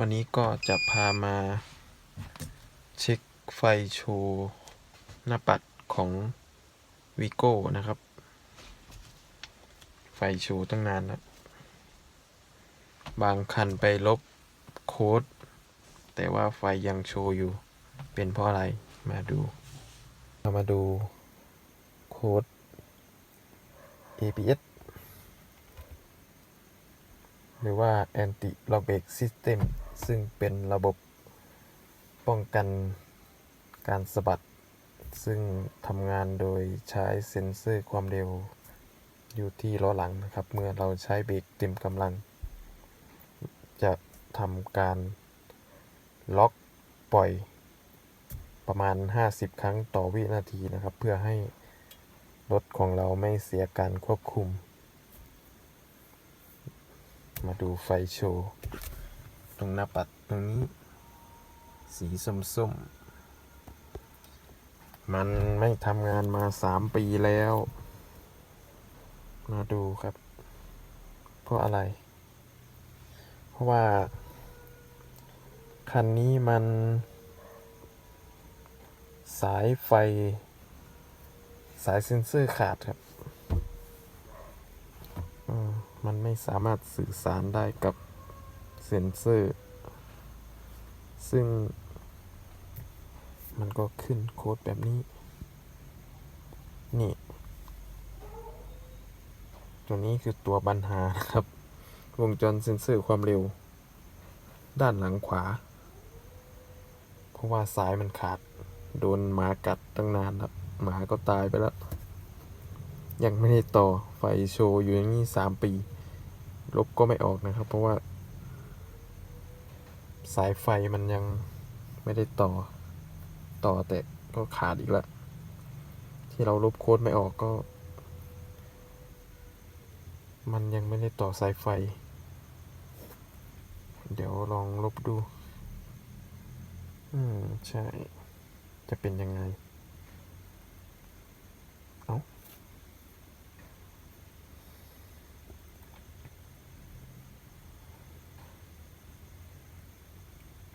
วันนี้ก็จะพามาเช็คไฟโชว์หน้าปัดของวิโก้นะครับ ไฟโชว์ตั้งนานแล้วบางคันไปลบโค้ด แต่ว่าไฟยังโชว์อยู่เป็นเพราะอะไรมาดูเรามาดูโค้ด APS หรือว่า Anti Lockback System ซึ่งเป็นระบบป้องกันการสะบัด ซึ่งทำงานโดยใช้เซ็นเซอร์ความเร็วอยู่ที่ล้อหลังนะครับ เมื่อเราใช้เบรกเต็มกำลัง จะทำการล็อกปล่อยประมาณ 50 ครั้งต่อวินาทีนะครับ เพื่อให้รถของเราไม่เสียการควบคุม มาดูไฟโชว์ รงหน้าปัดตรงนี้ สีส้มๆ มันไม่ทำงานมาสามปีแล้ว มาดูครับ เพราะอะไร เพราะว่า คันนี้มัน สายไฟ สายเซ็นเซอร์ขาดครับมันไม่สามารถสื่อสารได้กับ เซ็นเซอร์ ซึ่ง มันก็ขึ้นโค้ดแบบนี้ นี่ ตัวนี้คือตัวปัญหานะครับ วงจรเซ็นเซอร์ความเร็ว ด้านหลังขวา เพราะว่าสายมันขาด โดนหมากัดตั้งนานแล้วหมาก็ตายไปแล้ว ยังไม่ได้ต่อไฟโชว์อยู่อย่างนี้สามปี ลบก็ไม่ออกนะครับ เพราะว่า สายไฟมันยังไม่ได้ต่อต่อแต่ก็ขาดอีกแล้วที่เราลบโค้ดไม่ออกก็ มันยังไม่ได้ต่อสายไฟ เดี๋ยวลองลบดู อืม ใช่ จะเป็นยังไง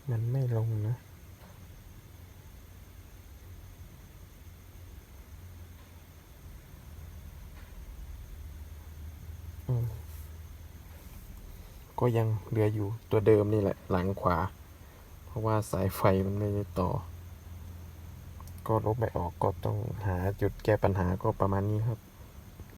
มันไม่ลงนะ ก็ยังเหลืออยู่ตัวเดิมนี่แหละหลังขวา เพราะว่าสายไฟมันไม่ได้ต่อ ก็ลบไม่ออกก็ต้องหาจุดแก้ปัญหาก็ประมาณนี้ครับ